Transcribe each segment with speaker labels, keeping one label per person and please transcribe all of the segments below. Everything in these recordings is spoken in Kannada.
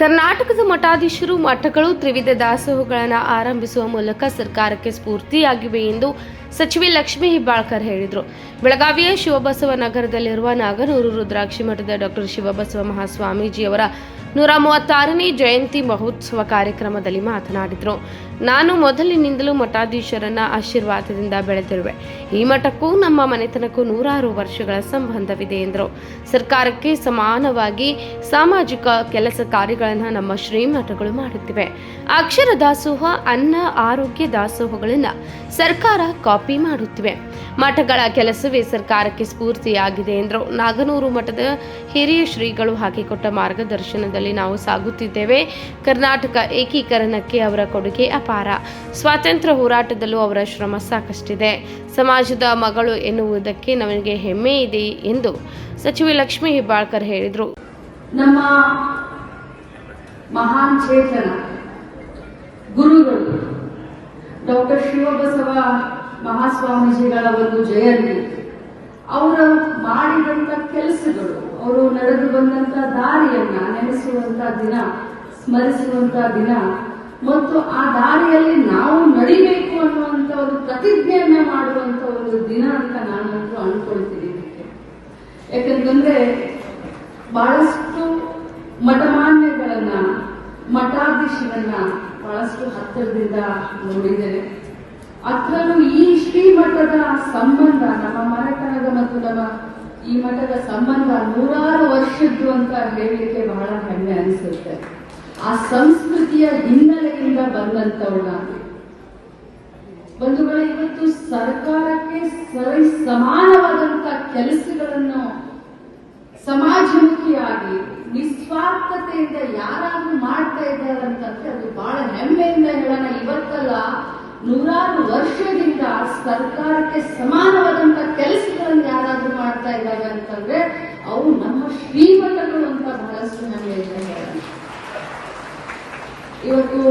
Speaker 1: ಕರ್ನಾಟಕದ ಮಠಾಧೀಶರು ಮಠಗಳು ತ್ರಿವಿಧ ದಾಸೋಹಗಳನ್ನು ಆರಂಭಿಸುವ ಮೂಲಕ ಸರ್ಕಾರಕ್ಕೆ ಸ್ಫೂರ್ತಿಯಾಗಿವೆ ಎಂದು ಸಚಿವೆ ಲಕ್ಷ್ಮಿ ಹಿಬ್ಬಾಳ್ಕರ್ ಹೇಳಿದರು. ಬೆಳಗಾವಿಯ ಶಿವಬಸವ ನಗರದಲ್ಲಿರುವ ನಾಗನೂರು ರುದ್ರಾಕ್ಷಿ ಮಠದ ಡಾಕ್ಟರ್ ಶಿವಬಸವ ಮಹಾಸ್ವಾಮೀಜಿಯವರ ನೂರ ಮೂವತ್ತಾರನೇ ಜಯಂತಿ ಮಹೋತ್ಸವ ಕಾರ್ಯಕ್ರಮದಲ್ಲಿ ಮಾತನಾಡಿದರು. ನಾನು ಮೊದಲಿನಿಂದಲೂ ಮಠಾಧೀಶರನ್ನ ಆಶೀರ್ವಾದದಿಂದ ಬೆಳೆದಿರುವೆ. ಈ ಮಠಕ್ಕೂ ನಮ್ಮ ಮನೆತನಕ್ಕೂ ನೂರಾರು ವರ್ಷಗಳ ಸಂಬಂಧವಿದೆ ಎಂದರು. ಸರ್ಕಾರಕ್ಕೆ ಸಮಾನವಾಗಿ ಸಾಮಾಜಿಕ ಕೆಲಸ ಕಾರ್ಯಗಳನ್ನು ನಮ್ಮ ಶ್ರೀಮಠಗಳು ಮಾಡುತ್ತಿವೆ. ಅಕ್ಷರ ದಾಸೋಹ ಅನ್ನ, ಆರೋಗ್ಯ ದಾಸೋಹಗಳನ್ನು ಸರ್ಕಾರ ಕಾಪಿ ಮಾಡುತ್ತಿವೆ. ಮಠಗಳ ಕೆಲಸವೇ ಸರ್ಕಾರಕ್ಕೆ ಸ್ಫೂರ್ತಿಯಾಗಿದೆ ಎಂದರು. ನಾಗನೂರು ಮಠದ ಹಿರಿಯ ಶ್ರೀಗಳು ಹಾಕಿಕೊಟ್ಟ ಮಾರ್ಗದರ್ಶನದಲ್ಲಿ ನಾವು ಸಾಗುತ್ತಿದ್ದೇವೆ. ಕರ್ನಾಟಕ ಏಕೀಕರಣಕ್ಕೆ ಅವರ ಕೊಡುಗೆ ಅಪಾರ. ಸ್ವಾತಂತ್ರ್ಯ ಹೋರಾಟದಲ್ಲೂ ಅವರ ಶ್ರಮ ಸಾಕಷ್ಟಿದೆ. ಸಮಾಜದ ಮಗಳು ಎನ್ನುವುದಕ್ಕೆ ನಮಗೆ ಹೆಮ್ಮೆ ಇದೆ ಎಂದು ಸಚಿವೆ ಲಕ್ಷ್ಮೀ ಹೆಬ್ಬಾಳ್ಕರ್ ಹೇಳಿದರು.
Speaker 2: ನಮ್ಮ ಮಹಾನ್ ಚೇತನ ಗುರುಗಳು ಡಾಕ್ಟರ್ ಶಿವಬಸವ ಮಹಾಸ್ವಾಮೀಜಿಗಳ ಒಂದು ಜಯಂತಿ. ಅವರು ಮಾಡಿದಂತ ಕೆಲಸಗಳು, ಅವರು ನಡೆದು ಬಂದಂತ ದಾರಿಯನ್ನ, ನೆನೆಸುವಂತ ದಿನ, ಸ್ಮರಿಸುವಂತ ದಿನ. ಮತ್ತು ಆ ದಾರಿಯಲ್ಲಿ ನಾವು ನಡಿಬೇಕು ಅನ್ನುವಂತ ಒಂದು ಪ್ರತಿಜ್ಞೆಯನ್ನ ಮಾಡುವಂತ ಒಂದು ದಿನ ಅಂತ ನಾನಂತೂ ಅನ್ಕೊಳ್ತೀನಿ ಯಾಕಂತಂದ್ರೆ ಬಹಳಷ್ಟು ಮಠಮಾನ್ಯಗಳನ್ನ, ಮಠಾಧೀಶರನ್ನ ಬಹಳಷ್ಟು ಹತ್ತಿರದಿಂದ ನೋಡಿದ್ದೇನೆ. ಅದರಲ್ಲೂ ಈ ಶ್ರೀಮಠದ ಸಂಬಂಧ, ನಮ್ಮ ಮನೆತನದ ಮತ್ತು ನಮ್ಮ ಈ ಮಠದ ಸಂಬಂಧ ನೂರಾರು ವರ್ಷದ್ದು ಅಂತ ಹೇಳಲಿಕ್ಕೆ ಬಹಳ ಹೆಮ್ಮೆ ಅನಿಸುತ್ತೆ. ಆ ಸಂಸ್ಕೃತಿಯ ಹಿನ್ನೆಲೆಯಿಂದ ಬಂದಂತವಳು ನಾನು ಬಂಧುಗಳು, ಇವತ್ತು ಸರ್ಕಾರಕ್ಕೆ ಸರಿ ಸಮಾನವಾದಂತ ಕೆಲಸಗಳನ್ನು ಸಮಾಜಮುಖಿಯಾಗಿ, ನಿಸ್ವಾರ್ಥತೆಯಿಂದ ಯಾರಾದ್ರೂ ಮಾಡ್ತಾ ಇದ್ದಾರೆ ಅಂತಂದ್ರೆ ಅದು ಬಹಳ ಹೆಮ್ಮೆಯಿಂದ ಹೇಳೋಣ. ಇವತ್ತಲ್ಲ ನೂರಾರು ವರ್ಷದಿಂದ ಸರ್ಕಾರಕ್ಕೆ ಸಮಾನವಾದಂತ ಕೆಲಸಗಳನ್ನು ಯಾರಾದ್ರೂ ಮಾಡ್ತಾ ಇದ್ದಾರೆ ಅಂತಂದ್ರೆ ಅವು ನಮ್ಮ ಶ್ರೀಮಠಗಳು ಅಂತ ಬಹಳಷ್ಟು ನಮಗೆ ಇವತ್ತು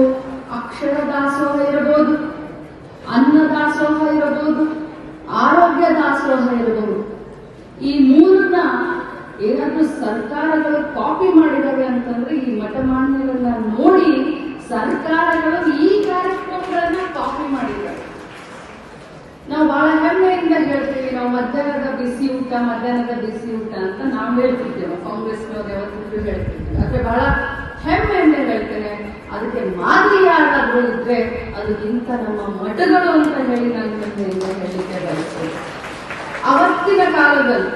Speaker 2: ಅಕ್ಷರ ದಾಸೋಹ ಇರಬಹುದು, ಅನ್ನ ದಾಸೋಹ ಇರಬಹುದು, ಆರೋಗ್ಯ ದಾಸೋಹ ಇರಬಹುದು. ಈ ಮೂರನ್ನ ಏನಾದ್ರೂ ಸರ್ಕಾರಗಳು ಕಾಪಿ ಮಾಡಿದಾವೆ ಅಂತಂದ್ರೆ ಈ ಮಠಮಾನ್ಯಗಳನ್ನ ನೋಡಿ ಸರ್ಕಾರಗಳು ಈ ನಾವು ಬಹಳ ಹೆಮ್ಮೆಯಿಂದ ಹೇಳ್ತೀವಿ, ನಾವು ಮಧ್ಯಾಹ್ನದ ಬಿಸಿ ಊಟ, ಮಧ್ಯಾಹ್ನದ ಬಿಸಿ ಊಟ ಅಂತ ನಾವು ಹೇಳ್ತಿದ್ದೇವೆ. ಕಾಂಗ್ರೆಸ್ನವ್ರು ಯಾವತ್ತಿದ್ರು ಹೇಳ್ತಿದ್ವಿ ಅದಕ್ಕೆ ಬಹಳ ಹೆಮ್ಮೆಯಿಂದ ಹೇಳ್ತೇನೆ, ಅದಕ್ಕೆ ಮಾದರಿ ಯಾರಾದ್ರೂ ಇದ್ರೆ ಅದು ಇಂಥ ನಮ್ಮ ಮಠಗಳು ಅಂತ ಹೇಳಿ ನಾನು ಹೆಮ್ಮೆಯಿಂದ ಹೇಳಲಿಕ್ಕೆ ಬಯಸ್ತೇನೆ. ಅವತ್ತಿನ ಕಾಲದಲ್ಲಿ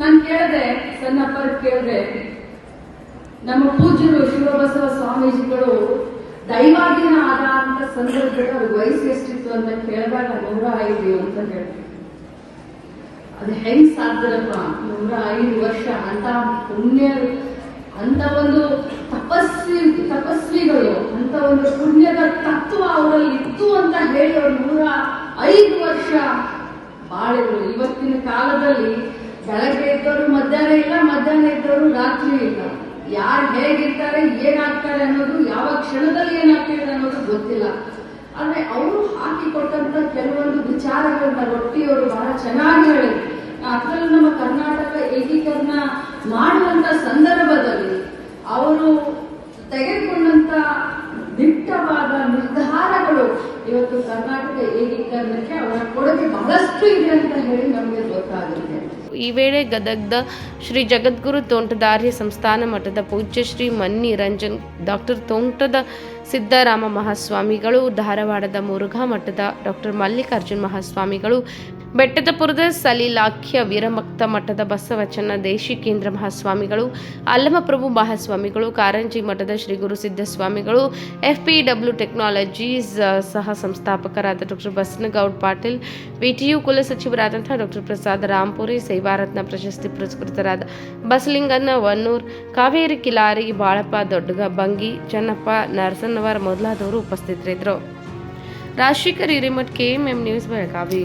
Speaker 2: ನಾನು ಕೇಳಿದೆ, ಸಣ್ಣಪ್ಪ ಕೇಳಿದೆ, ನಮ್ಮ ಪೂಜ್ಯರು ಶಿವಬಸವ ಸ್ವಾಮೀಜಿಗಳು ದೈವಾಧೀನ ಆದ ಅಂತ ಸಂದರ್ಭದಲ್ಲಿ ಅವ್ರಿಗೆ ವಯಸ್ಸು ಎಷ್ಟಿತ್ತು ಅಂತ ಕೇಳಿದಾಗ ನೂರ ಐದು ಅಂತ ಹೇಳ್ತೀವಿ. ಅದು ಹೆಂಗ್ ಸಾಧ್ಯಪ್ಪ ನೂರ ಐದು ವರ್ಷ ಅಂತ ಪುಣ್ಯ, ಅಂತ ಒಂದು ತಪಸ್ವಿ, ತಪಸ್ವಿಗಳು, ಅಂತ ಒಂದು ಪುಣ್ಯದ ತತ್ವ ಅವರಲ್ಲಿ ಇತ್ತು ಅಂತ ಹೇಳಿ ಅವ್ರು ನೂರ ಐದು ವರ್ಷ ಬಾಳಿದ್ರು. ಇವತ್ತಿನ ಕಾಲದಲ್ಲಿ ಬೆಳಗ್ಗೆ ಇದ್ದವರು ಮಧ್ಯಾಹ್ನ ಇಲ್ಲ, ಮಧ್ಯಾಹ್ನ ಇದ್ದವರು ರಾತ್ರಿ ಇಲ್ಲ. ಯಾರು ಹೇಗಿರ್ತಾರೆ, ಏನಾಗ್ತಾರೆ ಅನ್ನೋದು, ಯಾವ ಕ್ಷಣದಲ್ಲಿ ಏನಾಗ್ತಾರೆ ಅನ್ನೋದು ಗೊತ್ತಿಲ್ಲ. ಆದ್ರೆ ಅವರು ಹಾಕಿಕೊಟ್ಟಂತ ಕೆಲವೊಂದು ವಿಚಾರಗಳನ್ನ ರೊಟ್ಟಿ ಅವರು ಬಹಳ ಚೆನ್ನಾಗಿ ಹೇಳಿದ್ರು. ಅದರಲ್ಲೂ ನಮ್ಮ ಕರ್ನಾಟಕ ಏಕೀಕರಣ ಮಾಡುವಂತ ಸಂದರ್ಭದಲ್ಲಿ ಅವರು ತೆಗೆದುಕೊಂಡಂತ ದಿಟ್ಟವಾದ ನಿರ್ಧಾರಗಳು ಇವತ್ತು ಕರ್ನಾಟಕ ಏಕೀಕರಣಕ್ಕೆ ಅವರ ಕೊಡುಗೆ ಬಹಳಷ್ಟು ಇದೆ ಅಂತ ಹೇಳಿ ನಮಗೆ ಗೊತ್ತಾಗುತ್ತೆ.
Speaker 1: ಈ ವೇಳೆ ಗದಗದ ಶ್ರೀ ಜಗದ್ಗುರು ತೋಂಟದಾರ್ಯ ಸಂಸ್ಥಾನ ಮಠದ ಪೂಜ್ಯ ಶ್ರೀ ಮನ್ನಿ ರಂಜನ್, ಡಾಕ್ಟರ್ ತೋಂಟದ ಸಿದ್ದರಾಮ ಮಹಾಸ್ವಾಮಿಗಳು, ಧಾರವಾಡದ ಮುರುಘಾ ಮಠದ ಡಾಕ್ಟರ್ ಮಲ್ಲಿಕಾರ್ಜುನ್ ಮಹಾಸ್ವಾಮಿಗಳು, ಬೆಟ್ಟದಪುರದ ಸಲೀಲಾಖ್ಯ ವೀರಮಕ್ತ ಮಠದ ಬಸವಚನ್ನ ದೇಶಿಕೇಂದ್ರ ಮಹಾಸ್ವಾಮಿಗಳು, ಅಲ್ಲಮಪ್ರಭು ಮಹಾಸ್ವಾಮಿಗಳು, ಕಾರಂಜಿ ಮಠದ ಶ್ರೀ ಗುರು ಸಿದ್ದಸ್ವಾಮಿಗಳು ಎಫ್ಪಿಡಬ್ಲ್ಯೂ ಟೆಕ್ನಾಲಜೀಸ್ ಸಹ ಸಂಸ್ಥಾಪಕರಾದ ಡಾಕ್ಟರ್ ಬಸನಗೌಡ್ ಪಾಟೀಲ್ ವಿಟಿಯು ಕುಲಸಚಿವರಾದಂತಹ ಡಾಕ್ಟರ್ ಪ್ರಸಾದ್ ರಾಂಪುರಿ ಸೇವಾರತ್ನ ಪ್ರಶಸ್ತಿ ಪುರಸ್ಕೃತರಾದ ಬಸಲಿಂಗನ್ನ ವನ್ನೂರ್, ಕಾವೇರಿ ಕಿಲಾರಿ ಬಾಳಪ್ಪ ದೊಡ್ಡಗ, ಬಂಗಿ ಚನ್ನಪ್ಪ ನರಸನ್ನವರ್ ಮೊದಲಾದವರು ಉಪಸ್ಥಿತರಿದ್ದರು. Rajashekhar Hiremath, KMM news Belagavi.